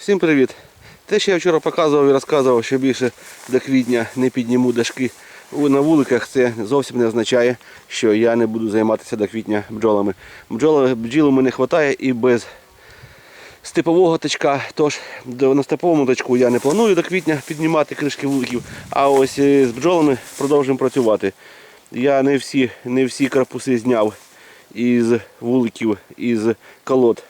Всім привіт! Те, що я вчора показував і розказував, що більше до квітня не підніму дашки на вуликах, це зовсім не означає, що я не буду займатися до квітня бджолами. Бджоли, бджіл у вистачає і без степового точка. Тож на степовому точку я не планую до квітня піднімати кришки вуликів, а ось е, з бджолами продовжуємо працювати. Я не всі, не всі корпуси зняв із вуликів, із колод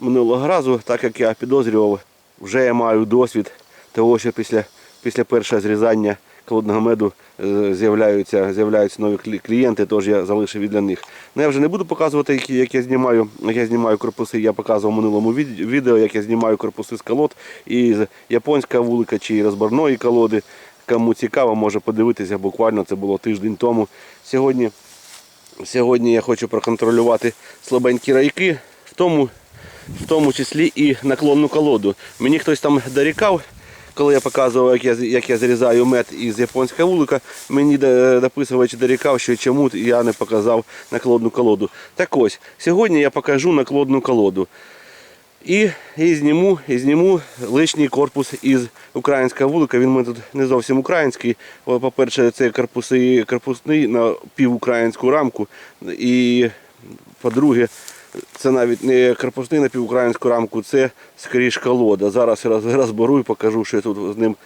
минулого разу, так як я підозрював, вже я маю досвід того, що після, після першого зрізання колодного меду е, з'являються, з'являються нові клієнти, тож я залишив і для них. Ну, я вже не буду показувати, як, я знімаю, як я знімаю корпуси. Я показував в минулому відео, як я знімаю корпуси з колод із японська вулика чи розборної колоди. Кому цікаво, може подивитися, буквально це було тиждень тому. Сьогодні Сьогодні я хочу проконтролювати слабенькі райки, в тому, в тому числі і наклонну колоду. Мені хтось там дорікав, коли я показував, як я, як я зрізаю мед із японського вулика, мені до- дописувач дорікав, що чому я не показав наклонну колоду. Так ось, сьогодні я покажу наклонну колоду. І, і, зніму, і зніму лишній корпус із українського вулика. Він у тут не зовсім український. По-перше, це корпусний на півукраїнську рамку. І по-друге, це навіть не корпусний на півукраїнську рамку, це скоріш колода. Зараз роз- розберу і покажу, що тут з ним,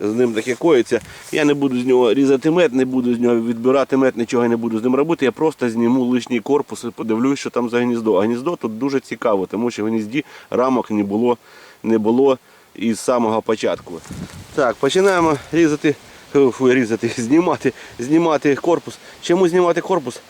з ним таке коїться. Я не буду з нього різати мед, не буду з нього відбирати мед, нічого не буду з ним робити. Я просто зніму лишній корпус і подивлюсь, що там за гніздо. А гніздо тут дуже цікаво, тому що в гнізді рамок не було, не було із самого початку. Так, починаємо різати, різати, знімати, знімати корпус. Чому знімати корпус?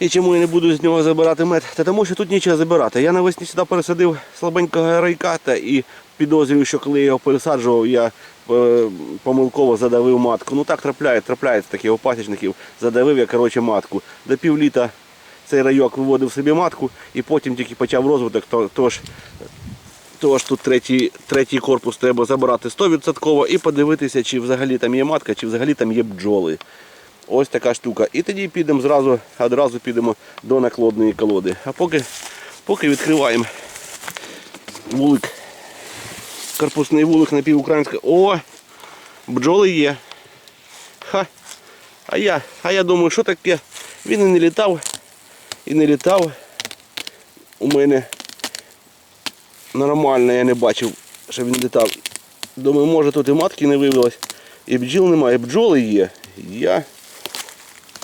І чому я не буду з нього забирати мед? Та тому що тут нічого забирати. Я навесні сюди пересадив слабенького райка та і підозрюю, що коли я його пересаджував, я е, помилково задавив матку. Ну так трапляє, трапляється таке у пасічників. Задавив я коротше матку. До півліта цей райок виводив собі матку і потім тільки почав розвиток. То, тож, тож тут третій, третій корпус треба забрати 100% і подивитися, чи взагалі там є матка, чи взагалі там є бджоли. Ось така штука. І тоді підемо зразу, одразу підемо до наклонної колоди. А поки, поки відкриваємо вулик. Корпусний вулик напівукраїнський. О! Бджоли є. Ха! А я, а я думаю, що таке? Він і не літав, і не літав. У мене нормально, я не бачив, що він літав. Думаю, може тут і матки не вивелось, і бджіл немає, і бджоли є. Я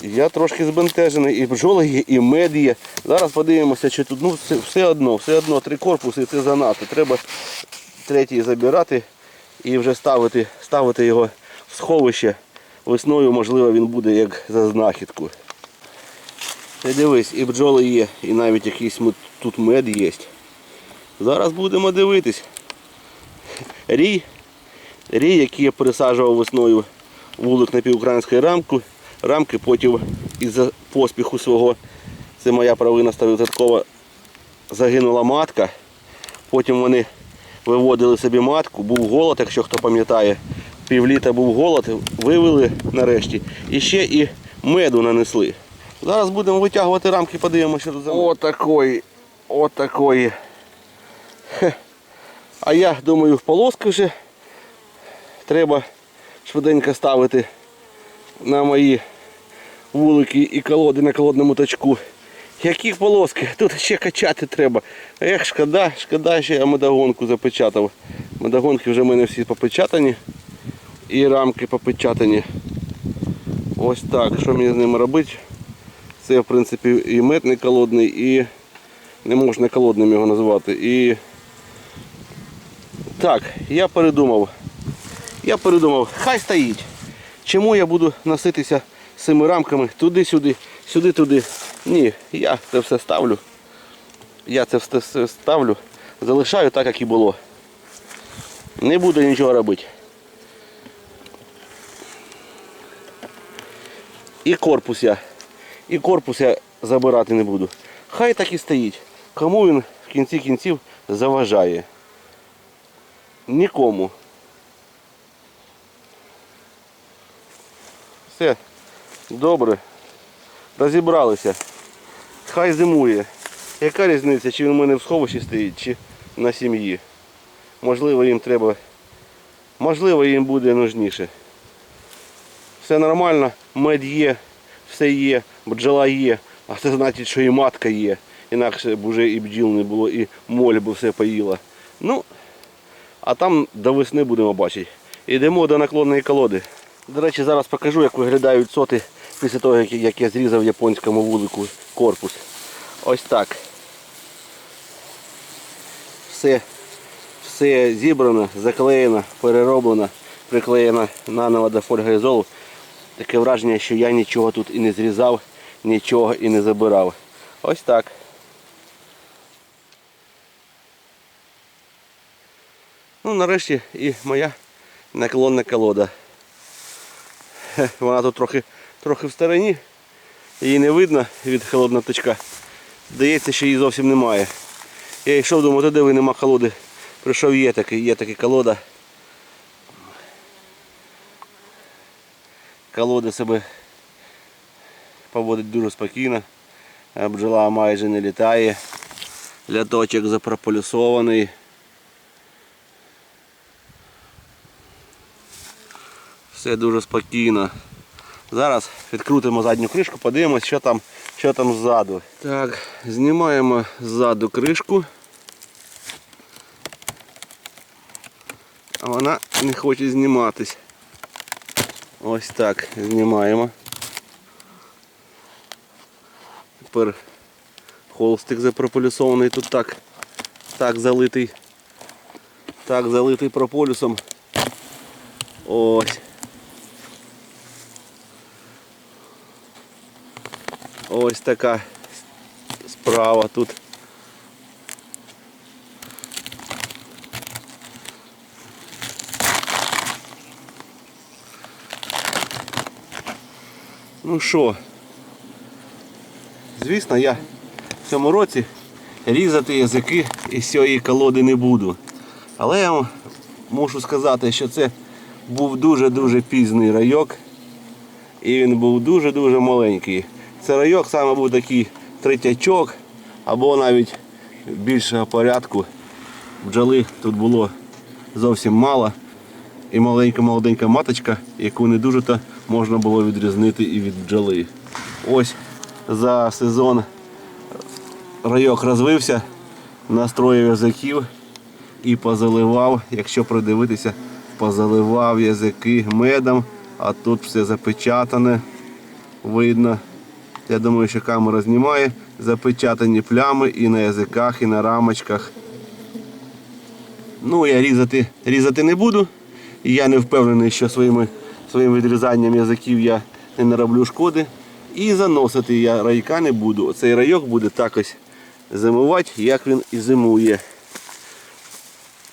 я трошки збентежений, і бджоли є, і мед є. Зараз подивимося, чи тут ну, все, все одно, все одно три корпуси це занадто. Треба третій забирати і вже ставити, ставити його в сховище. Весною, можливо, він буде як за знахідку. Ти дивись, і бджоли є, і навіть якийсь тут мед є. Зараз будемо дивитись. Рій, рій, який я пересаджував весною вулик на півукраїнської рамку, рамки, потім із-за поспіху свого, це моя провина стовідсоткова, загинула матка. Потім вони виводили собі матку, був голод, якщо хто пам'ятає. Півліта був голод, вивели нарешті. І ще і меду нанесли. Зараз будемо витягувати рамки, подивимося, за мед. Отакої, отакої. А я думаю, в полоски вже треба швиденько ставити на мої вулики і колоди на колодному точку. Які полоски? Тут ще качати треба. Ех, шкода, шкода, що я медогонку запечатав. Медогонки вже в мене всі попечатані. І рамки попечатані. Ось так. Що мені з ними робити? Це в принципі і мед не колодний, і не можна колодним його називати. І так, я передумав. Я передумав, хай стоїть. Чому я буду носитися цими рамками туди-сюди, сюди-туди. Ні, я це все ставлю. Я це все- все ставлю, залишаю так, як і було. Не буду нічого робити. І корпус я. І корпус я забирати не буду. Хай так і стоїть. Кому він в кінці кінців заважає? Нікому. Все, добре. Розібралися. Хай зимує. Яка різниця, чи він у мене в сховищі стоїть, чи на сім'ї. Можливо, їм треба. Можливо, їм буде нужніше. Все нормально, мед є, все є, бджола є, а це значить, що і матка є. Інакше б вже і бджіл не було, і моль би все поїла. Ну, а там до весни будемо бачити. Йдемо до наклонної колоди. До речі, зараз покажу, як виглядають соти після того, як, я зрізав японському вулику корпус. Ось так. Все, все зібрано, заклеєно, перероблено, приклеєно наново до фольгоізолу. Таке враження, що я нічого тут і не зрізав, нічого і не забирав. Ось так. Ну, нарешті і моя наклонна колода. Вона тут трохи, трохи в стороні. Її не видно від холодного точка. Здається, що її зовсім немає. Я йшов, думав, туди ви нема колоди. Прийшов є такий, є така колода. Колода себе поводить дуже спокійно. Бджола майже не літає. Ляточок запрополюсований. Все дуже спокійно. Зараз відкрутимо задню кришку, подивимось, що там, що там ззаду. Так, знімаємо ззаду кришку. А вона не хоче зніматись. Ось так знімаємо. Тепер холстик запрополісований тут так, так залитий. Так залитий прополісом. Ось. Ось така справа тут. Ну що, звісно, я в цьому році різати язики із цієї колоди не буду. Але я вам мушу сказати, що це був дуже-дуже пізний райок. І він був дуже-дуже маленький. Це райок саме був такий третячок або навіть більшого порядку. Бджоли тут було зовсім мало. І маленька молоденька маточка, яку не дуже то можна було відрізнити і від бджоли. Ось за сезон райок розвився, настроїв язиків і позаливав, якщо придивитися, позаливав язики медом, а тут все запечатане, видно. Я думаю, що камера знімає запечатані плями і на язиках, і на рамочках. Ну, я різати, різати не буду. Я не впевнений, що своїми, своїм відрізанням язиків я не нароблю шкоди. І заносити я райка не буду. Цей райок буде так ось зимувати, як він і зимує.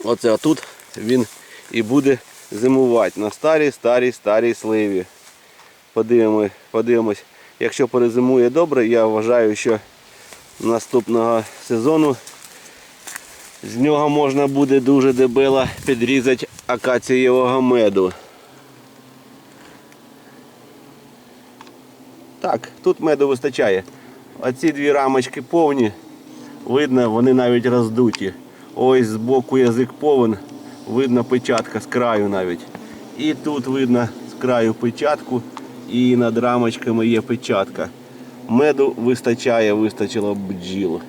Оце отут він і буде зимувати на старій, старій, старій сливі. Подивимось, подивимось. Якщо перезимує добре, я вважаю, що наступного сезону з нього можна буде дуже дебело підрізати акацієвого меду. Так, тут меду вистачає. Оці дві рамочки повні, видно, вони навіть роздуті. Ось з боку язик повен, видно печатка з краю навіть. І тут видно з краю печатку, і над рамочками є печатка. Меду вистачає, вистачило бджіл.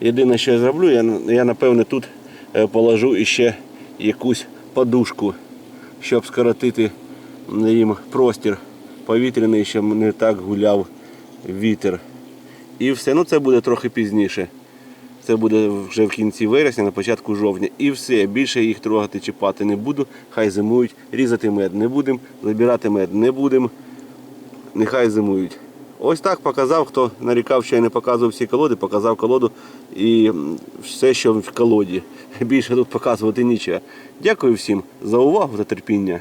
Єдине, що я зроблю, я, я напевне тут е, положу іще якусь подушку, щоб скоротити їм простір повітряний, щоб не так гуляв вітер. І все, ну це буде трохи пізніше. Це буде вже в кінці вересня, на початку жовтня. І все, більше їх трогати, чіпати не буду. Хай зимують, різати мед не будемо, забирати мед не будемо. Нехай зимують. Ось так показав, хто нарікав, що я не показував всі колоди, показав колоду і все, що в колоді. Більше тут показувати нічого. Дякую всім за увагу та терпіння.